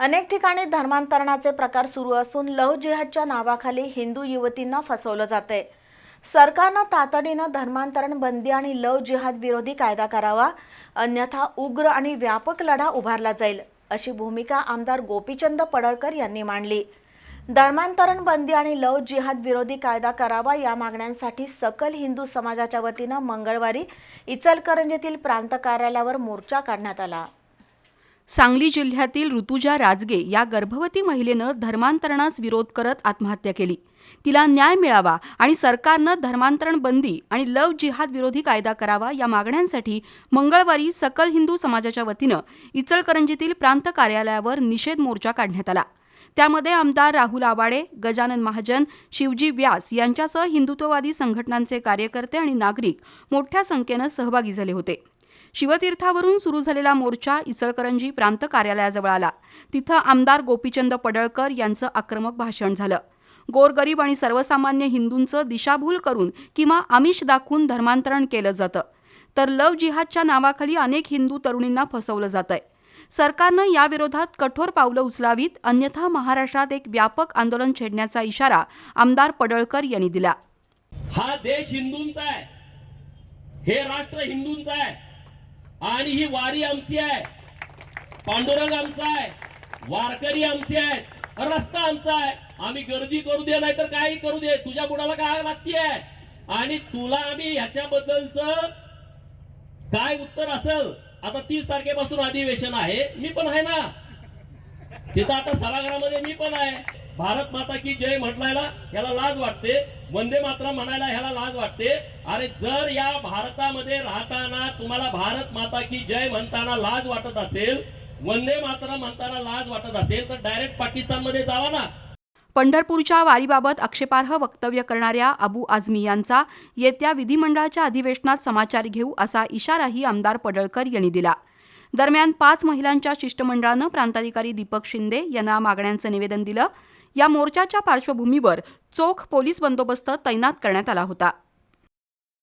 अनेक ठिकाणी धर्मांतरणाचे प्रकार सुरू असून लव्ह जिहादच्या नावाखाली हिंदू युवतींना फसवलं जातंय. सरकारनं तातडीनं धर्मांतरण बंदी आणि लव जिहाद विरोधी कायदा करावा अन्यथा उग्र आणि व्यापक लढा उभारला जाईल अशी भूमिका आमदार गोपीचंद पडळकर यांनी मांडली. धर्मांतरण बंदी आणि लव जिहाद विरोधी कायदा करावा या मागण्यांसाठी सकल हिंदू समाजाच्या वतीनं मंगळवारी इचलकरंजीतील प्रांत कार्यालयावर मोर्चा काढण्यात आला. सांगली जिल्ह्यातील ऋतुजा राजगे या गर्भवती महिलेनं धर्मांतरणास विरोध करत आत्महत्या केली. तिला न्याय मिळावा आणि सरकारनं धर्मांतरण बंदी आणि लव जिहाद विरोधी कायदा करावा या मागण्यांसाठी मंगळवारी सकल हिंदू समाजाच्या वतीनं इचलकरंजीतील प्रांत कार्यालयावर निषेध मोर्चा काढण्यात आला. त्यामध्ये आमदार राहुल आवाडे गजानन महाजन शिवजी व्यास यांच्यासह हिंदुत्ववादी संघटनांचे कार्यकर्ते आणि नागरिक मोठ्या संख्येनं सहभागी झाले होते. शिवतीर्थावरून सुरू झालेला मोर्चा इचलकरंजी प्रांत कार्यालयाजवळ आला. तिथं आमदार गोपीचंद पडळकर यांचं आक्रमक भाषण झालं. गोरगरीब आणि सर्वसामान्य हिंदूंचं दिशाभूल करून किंवा आमिष दाखवून धर्मांतरण केलं जातं. तर लव जिहादच्या नावाखाली अनेक हिंदू तरुणींना फसवलं जातंय. सरकारनं याविरोधात कठोर पावलं उचलावीत अन्यथा महाराष्ट्रात एक व्यापक आंदोलन छेडण्याचा इशारा आमदार पडळकर यांनी दिला. हा देश हिंदूंचा आहे. हे राष्ट्र हिंदूंचा आहे. आणि ही वारी आमची आहे. पांडुरंग आमचा आहे. वारकरी आमचे आहेत. रस्ता आमचा आहे. आम्ही गर्दी करू दे नाहीतर काही करू दे. तुझ्या बुडाला काय लागतीये? आणि तुला आम्ही ह्याच्याबद्दलच काय उत्तर असेल? आता तीस तारखेपासून अधिवेशन आहे. मी पण आहे ना. तिथं आता सभागृहामध्ये मी पण आहे. भारत माता की जय म्हटलायला ह्याला लाज वाटते. वंदे मातरम म्हणायला ह्याला लाज वाटते. अरे जर या भारतामध्ये राहताना तुम्हाला भारत माता की जय म्हणताना लाज वाटत असेल वंदे मातरम म्हणताना लाज वाटत असेल तर डायरेक्ट पाकिस्तानमध्ये जावा ना. पंढरपूरच्या वारीबाबत आक्षेपार्ह वक्तव्य करणाऱ्या अबू आझमी यांचा येत्या विधिमंडळाच्या अधिवेशनात समाचार घेऊ असा इशाराही आमदार पडळकर यांनी दिला. दरम्यान पाच महिलांच्या शिष्टमंडळानं प्रांताधिकारी दीपक शिंदे यांना मागण्यांचं निवेदन दिलं. या मोर्चाच्या पार्श्वभूमीवर चोख पोलीस बंदोबस्त तैनात करण्यात आला होता.